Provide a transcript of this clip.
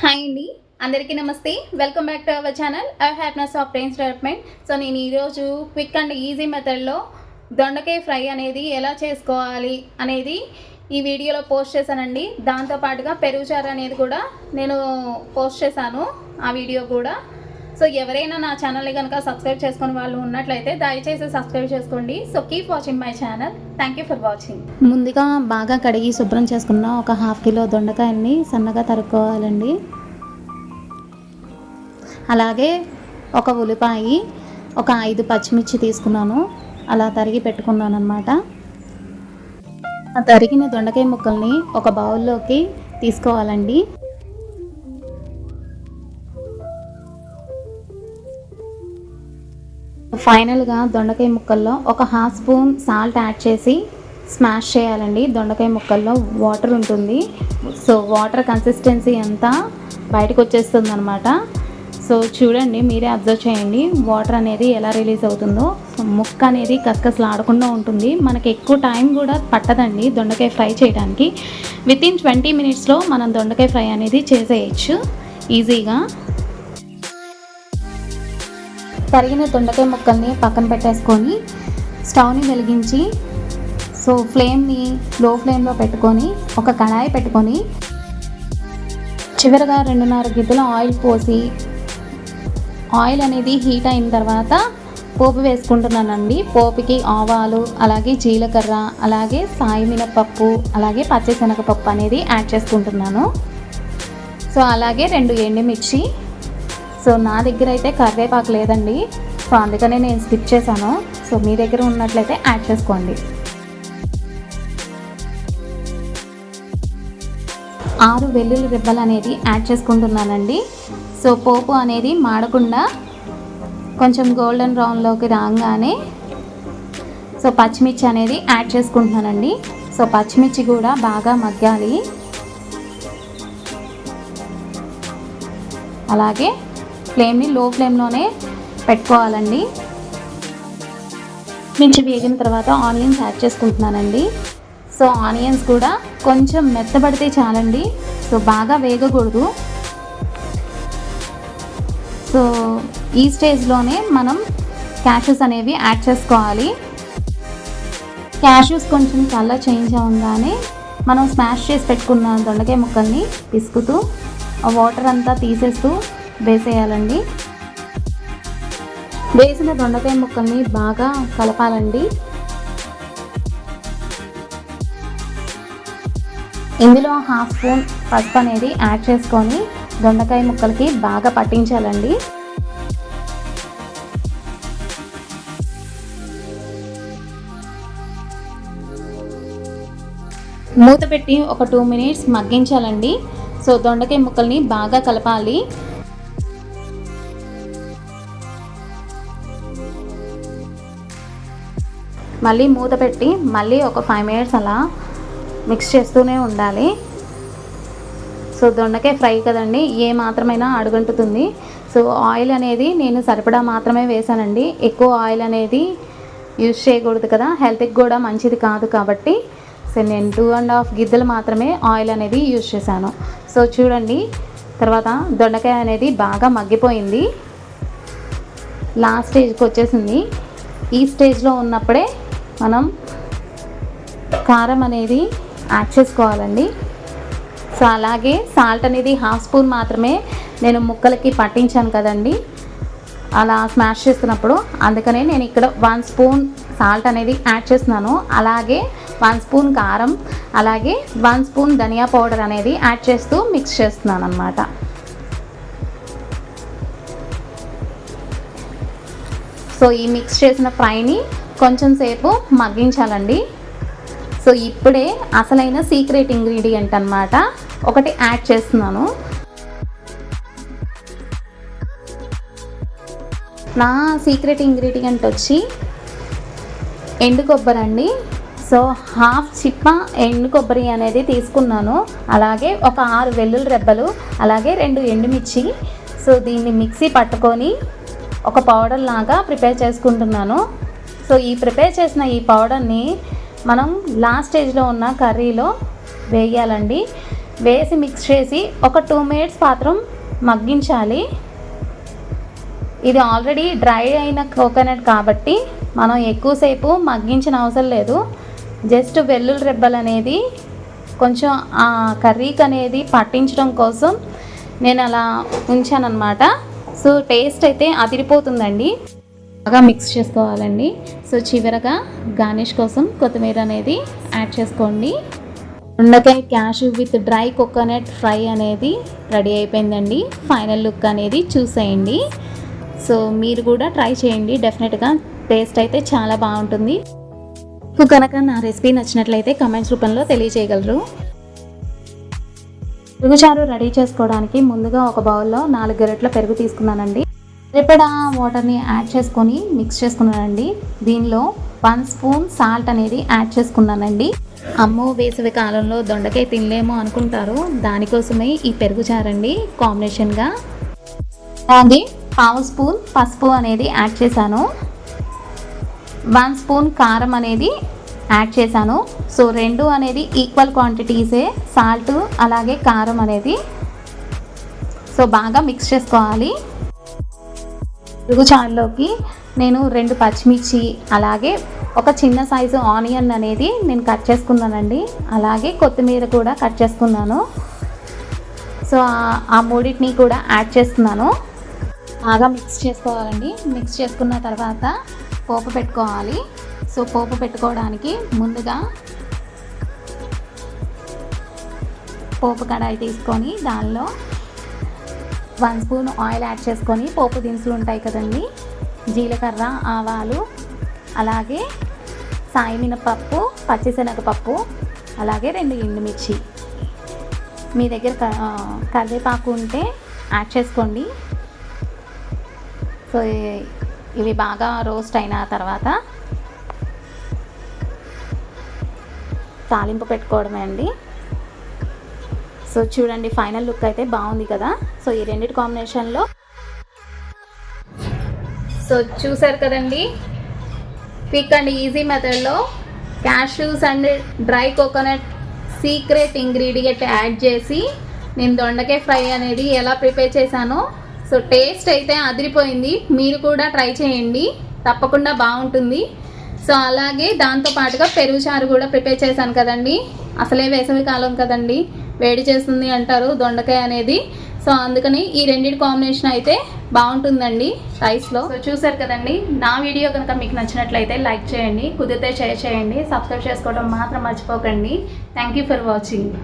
Hi అండి. అందరికీ నమస్తే. Welcome back to our channel I happiness of brains development so నేను ఈరోజు క్విక్ అండ్ ఈజీ మెథడ్లో దొండకాయ ఫ్రై అనేది ఎలా చేసుకోవాలి అనేది ఈ వీడియోలో పోస్ట్ చేశానండి. దాంతోపాటుగా పెరుగుచారు అనేది కూడా నేను పోస్ట్ చేశాను. ఆ వీడియో కూడా సో ఎవరైనా నా ఛానల్ని కనుక సబ్స్క్రైబ్ చేసుకుని వాళ్ళు ఉన్నట్లయితే దయచేసి సబ్స్క్రైబ్ చేసుకోండి. So keep watching my channel thank you for watching ముందుగా బాగా కడిగి శుభ్రం చేసుకున్న ఒక హాఫ్ కిలో దొండకాయని సన్నగా తరుక్కోవాలండి. అలాగే ఒక ఉల్లిపాయ ఒక ఐదు పచ్చిమిర్చి తీసుకున్నాను. అలా తరిగి పెట్టుకున్నాను అనమాట తరిగిన దొండకాయ ముక్కల్ని ఒక బౌల్లోకి తీసుకోవాలండి. ఫైనల్గా దొండకాయ ముక్కల్లో ఒక హాఫ్ స్పూన్ సాల్ట్ యాడ్ చేసి స్మాష్ చేయాలండి. దొండకాయ ముక్కల్లో వాటర్ ఉంటుంది. సో వాటర్ కన్సిస్టెన్సీ అంతా బయటకు వచ్చేస్తుంది అనమాట సో చూడండి మీరే అబ్జర్వ్ చేయండి. వాటర్ అనేది ఎలా రిలీజ్ అవుతుందో. ముక్క అనేది కసకసలాడకుండా ఉంటుంది. మనకి ఎక్కువ టైం కూడా పట్టదండి దొండకాయ ఫ్రై చేయడానికి. విత్ ఇన్ ట్వంటీ మినిట్స్లో మనం దొండకాయ ఫ్రై అనేది చేసేయచ్చు. ఈజీగా. తరిగిన దొండకాయ ముక్కల్ని పక్కన పెట్టేసుకొని స్టవ్ని వెలిగించి సో ఫ్లేమ్ని లో ఫ్లేమ్లో పెట్టుకొని ఒక కడాయి పెట్టుకొని చివరిగా రెండున్నర గిద్దెల ఆయిల్ పోసి ఆయిల్ అనేది హీట్ అయిన తర్వాత పోపు వేసుకుంటున్నానండి. పోపుకి ఆవాలు అలాగే జీలకర్ర అలాగే సాయి మినపప్పు అలాగే పచ్చిశనగపప్పు అనేది యాడ్ చేసుకుంటున్నాను. సో అలాగే రెండు ఎండుమిర్చి సో నా దగ్గర అయితే కరివేపాకు లేదండి. సో అందుకనే నేను స్కిప్ చేశాను. సో మీ దగ్గర ఉన్నట్లయితే యాడ్ చేసుకోండి. ఆరు వెల్లుల్లి రిబ్బలు అనేది యాడ్ చేసుకుంటున్నానండి. సో పోపు అనేది మాడకుండా కొంచెం గోల్డెన్ బ్రౌన్లోకి రాగానే సో పచ్చిమిర్చి అనేది యాడ్ చేసుకుంటున్నానండి. సో పచ్చిమిర్చి కూడా బాగా మగ్గాలి. అలాగే ఫ్లేమ్ని లో ఫ్లేమ్లోనే పెట్టుకోవాలండి. మించి వేగిన తర్వాత ఆనియన్స్ యాడ్ చేసుకుంటున్నానండి. సో ఆనియన్స్ కూడా కొంచెం మెత్తబడితే చాలండి. సో బాగా వేగకూడదు. సో ఈ స్టేజ్లోనే మనం క్యాషెస్ అనేవి యాడ్ చేసుకోవాలి. క్యాషెస్ కొంచెం కలర్ చేంజ్ అవగానే మనం స్మాష్ చేసి పెట్టుకున్న దొండకాయ ముక్కల్ని పిసుకుతూ వాటర్ అంతా తీసేస్తూ వేసేయాలండి. వేసిన దొండకాయ ముక్కల్ని బాగా కలపాలండి. ఇందులో హాఫ్ స్పూన్ పసుపు అనేది యాడ్ చేసుకొని దొండకాయ ముక్కలకి బాగా పట్టించాలండి. మూత పెట్టి ఒక టూ మినిట్స్ మగ్గించాలండి. సో దొండకాయ ముక్కల్ని బాగా కలపాలి. మళ్ళీ మూత పెట్టి మళ్ళీ ఒక ఫైవ్ మినిట్స్ అలా మిక్స్ చేస్తూనే ఉండాలి. సో దొండకాయ ఫ్రై కదండి ఏ మాత్రమైనా అడుగంటుతుంది. సో ఆయిల్ అనేది నేను సరిపడా మాత్రమే వేసానండి ఎక్కువ ఆయిల్ అనేది యూజ్ చేయకూడదు కదా హెల్త్కి కూడా మంచిది కాదు కాబట్టి. సో నేను టూ అండ్ హాఫ్ గిద్దలు మాత్రమే ఆయిల్ అనేది యూజ్ చేశాను. సో చూడండి తర్వాత దొండకాయ అనేది బాగా మగ్గిపోయింది. లాస్ట్ స్టేజ్కి వచ్చేసింది. ఈ స్టేజ్లో ఉన్నప్పుడే మనం కారం అనేది యాడ్ చేసుకోవాలండి. సో అలాగే సాల్ట్ అనేది హాఫ్ స్పూన్ మాత్రమే నేను ముక్కలకి పట్టించాను కదండి. అలా స్మాష్ చేస్తున్నప్పుడు అందుకనే నేను ఇక్కడ వన్ స్పూన్ సాల్ట్ అనేది యాడ్ చేస్తున్నాను. అలాగే వన్ స్పూన్ కారం అలాగే వన్ స్పూన్ ధనియా పౌడర్ అనేది యాడ్ చేస్తూ మిక్స్ చేస్తున్నాను అనమాట సో ఈ మిక్స్ చేసిన ఫ్రైని కొంచెం సేపు మగ్గించాలండి. సో ఇప్పుడే అసలైన సీక్రెట్ ఇంగ్రీడియంట్ అనమాట ఒకటి యాడ్ చేస్తున్నాను. నా సీక్రెట్ ఇంగ్రీడియంట్ వచ్చి ఎండు కొబ్బరి అండి. సో హాఫ్ చిప్ప ఎండు కొబ్బరి అనేది తీసుకున్నాను. అలాగే ఒక ఆరు వెల్లుల్లి రెబ్బలు అలాగే రెండు ఎండుమిర్చి. సో దీన్ని మిక్సీ పట్టుకొని ఒక పౌడర్ లాగా ప్రిపేర్ చేసుకుంటున్నాను. సో ఈ ప్రిపేర్ చేసిన ఈ పౌడర్ని మనం లాస్ట్ స్టేజ్లో ఉన్న కర్రీలో వేయాలండి. వేసి మిక్స్ చేసి ఒక టూ మినిట్స్ మాత్రం మగ్గించాలి. ఇది ఆల్రెడీ డ్రై అయిన కోకోనట్ కాబట్టి మనం ఎక్కువసేపు మగ్గించిన అవసరం లేదు. జస్ట్ వెల్లుల్లి రెబ్బలు అనేది కొంచెం ఆ కర్రీకి అనేది పట్టించడం కోసం నేను అలా ఉంచానన్నమాట. సో టేస్ట్ అయితే అదిరిపోతుందండి. బాగా మిక్స్ చేసుకోవాలండి. సో చివరగా గార్నిష్ కోసం కొత్తిమీర అనేది యాడ్ చేసుకోండి. ఉండకాయ cashew with dry coconut fry అనేది రెడీ అయిపోయిందండి. ఫైనల్ లుక్ అనేది చూసేయండి. సో మీరు కూడా ట్రై చేయండి. డెఫినెట్గా టేస్ట్ అయితే చాలా బాగుంటుంది. మీకు కనుక నా రెసిపీ నచ్చినట్లయితే కమెంట్స్ రూపంలో తెలియజేయగలరు పెరుగుచారు రెడీ చేసుకోవడానికి ముందుగా ఒక బౌల్లో నాలుగు గరిటెల పెరుగు తీసుకున్నానండి. సరిపడా వాటర్ని యాడ్ చేసుకొని మిక్స్ చేసుకున్నానండి. దీనిలో వన్ స్పూన్ సాల్ట్ అనేది యాడ్ చేసుకున్నానండి. అమ్మో వేసవి కాలంలో దొండకాయ తినలేమో అనుకుంటారు. దానికోసమే ఈ పెరుగు చారండి కాంబినేషన్గా అలాగే పావు స్పూన్ పసుపు అనేది యాడ్ చేశాను. వన్ స్పూన్ కారం అనేది యాడ్ చేశాను. సో రెండు అనేది ఈక్వల్ క్వాంటిటీసే సాల్ట్ అలాగే కారం అనేది. సో బాగా మిక్స్ చేసుకోవాలి. పెరుగు చారులోకి నేను రెండు పచ్చిమిర్చి అలాగే ఒక చిన్న సైజు ఆనియన్ అనేది నేను కట్ చేసుకున్నానండి. అలాగే కొత్తిమీర కూడా కట్ చేసుకున్నాను. సో ఆ- ఆ మూడింటిని కూడా యాడ్ చేస్తున్నాను. బాగా మిక్స్ చేసుకోవాలండి. మిక్స్ చేసుకున్న తర్వాత పోపు పెట్టుకోవాలి. సో పోపు పెట్టుకోవడానికి ముందుగా పోపు కడాయి తీసుకొని దానిలో వన్ స్పూన్ ఆయిల్ యాడ్ చేసుకొని పోపు దినుసులు ఉంటాయి కదండి. జీలకర్ర ఆవాలు అలాగే సాయి మినపప్పు పచ్చిశనగపప్పు అలాగే రెండు ఎండుమిర్చి. మీ దగ్గర కరివేపాకు ఉంటే యాడ్ చేసుకోండి. సో ఇవి బాగా రోస్ట్ అయిన తర్వాత తాలింపు పెట్టుకోవడమే అండి. సో చూడండి ఫైనల్ లుక్ అయితే బాగుంది కదా. సో ఈ రెండింటి కాంబినేషన్లో సో చూసారు కదండి క్విక్ అండ్ ఈజీ మెథడ్లో cashews and dry coconut secret ingredient add చేసి నేను దొండకాయ ఫ్రై అనేది ఎలా ప్రిపేర్ చేశానో సో టేస్ట్ అయితే అదిరిపోయింది. మీరు కూడా ట్రై చేయండి తప్పకుండా బాగుంటుంది. సో అలాగే దాంతో పాటుగా పెరుగు చారు కూడా ప్రిపేర్ చేశాను కదండి. అసలే వేసవి కాలం కదండి. వేడి చేస్తుంది అంటారు దొండకాయ అనేది. సో అందుకని ఈ రెండింటి కాంబినేషన్ అయితే బాగుంటుందండి రైస్లో. సో చూసారు కదండి నా వీడియో కనుక మీకు నచ్చినట్లయితే లైక్ చేయండి కుదిరితే షేర్ చేయండి సబ్స్క్రైబ్ చేసుకోవడం మాత్రం మర్చిపోకండి. Thank you for watching